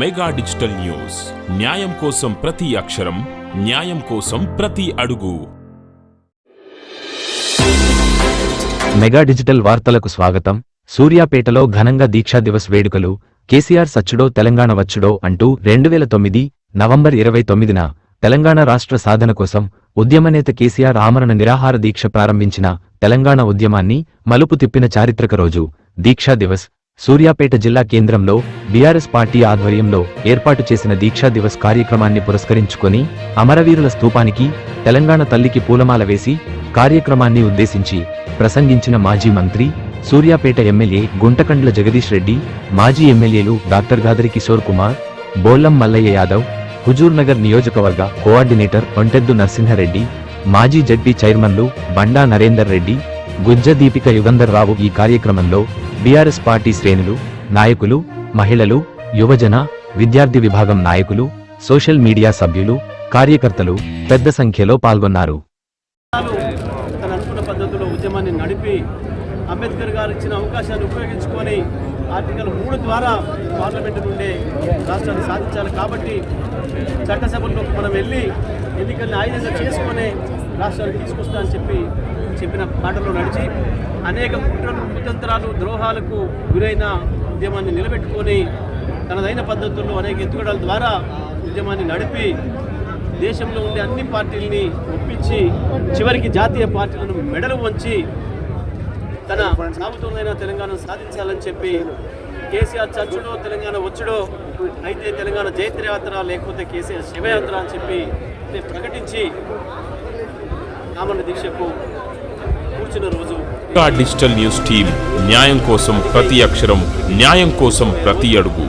Mega digital news. న్యాయం కోసం ప్రతి అక్షరం న్యాయం కోసం ప్రతి అడుగు. మెగా డిజిటల్ వార్తలకు స్వాగతం. సూర్యాపేటలో ఘనంగా దీక్షా దివస్ వేడుకలు. కేసీఆర్ సచ్చుడో తెలంగాణ వచ్చుడో అంటూ రెండు వేల తొమ్మిది నవంబర్ ఇరవై తొమ్మిదిన తెలంగాణ రాష్ట్ర సాధన కోసం ఉద్యమనేత కేసీఆర్ ఆమరణ నిరాహార దీక్ష ప్రారంభించిన తెలంగాణ ఉద్యమాన్ని మలుపు తిప్పిన చారిత్రక రోజు దీక్షా దివస్. సూర్యాపేట జిల్లా కేంద్రంలో బీఆర్ఎస్ పార్టీ ఆధ్వర్యంలో ఏర్పాటు చేసిన దీక్షా దివస్ కార్యక్రమాన్ని పురస్కరించుకొని అమరవీరుల స్థూపానికి తెలంగాణ తల్లికి పూలమాల వేసి కార్యక్రమాన్ని ఉద్దేశించి ప్రసంగించిన మాజీ మంత్రి సూర్యాపేట ఎమ్మెల్యే గుంటకండ్ల జగదీష్ రెడ్డి మాజీ ఎమ్మెల్యేలు డాక్టర్ గాదరి కిషోర్ కుమార్ బోల్లం మల్లయ్య యాదవ్ హుజూర్ నగర్ నియోజకవర్గ కోఆర్డినేటర్ ఒంటెద్దు నరసింహారెడ్డి మాజీ జడ్పీ చైర్మన్లు బండా నరేందర్ రెడ్డి గుజ్జ దీపిక యుగంధర్ రావు ఈ కార్యక్రమంలో బీఆర్ఎస్ పార్టీ శ్రేణులు నాయకులు మహిళలు యువజన విద్యార్థి విభాగం నాయకులు సోషల్ మీడియా సభ్యులు కార్యకర్తలు పెద్ద సంఖ్యలో పాల్గొన్నారు. తన అనుకున్న పద్ధతిలో ఉద్యమాన్ని నడిపి అంబేద్కర్ గారు ఇచ్చిన అవకాశాన్ని ఉపయోగించుకొని ఆర్టికల్ మూడు ద్వారా పార్లమెంటు నుండి రాష్ట్రాన్ని సాధించాలి. కాబట్టి చట్టసభల్లోకి మనం వెళ్ళి ఎన్నికల్ని ఆయుధంగా చేసుకొని రాష్ట్రాన్ని తీసుకొస్తా అని చెప్పి చెప్పిన పాటలో నడిచి అనేక కుట్రలు కుతంత్రాలు ద్రోహాలకు గురైన ఉద్యమాన్ని నిలబెట్టుకొని తనదైన పద్ధతుల్లో అనేక ఎత్తుగడల ద్వారా ఉద్యమాన్ని నడిపి దేశంలో ఉండే అన్ని పార్టీలని ఒప్పించి చివరికి జాతీయ పార్టీలను మెడలు వంచి తన సాగుతున్న తెలంగాణను సాధించాలని చెప్పి కేసీఆర్ చచ్చుడో తెలంగాణ వచ్చుడో అయితే తెలంగాణ జైత్రయాత్ర లేకపోతే కేసీఆర్ శివయాత్ర అని చెప్పి ప్రకటించి ఆమరణ దీక్షకు కూర్చున్న రోజు. డిజిటల్ న్యూస్ టీం న్యాయం కోసం ప్రతి అక్షరం న్యాయం కోసం ప్రతి అడుగు.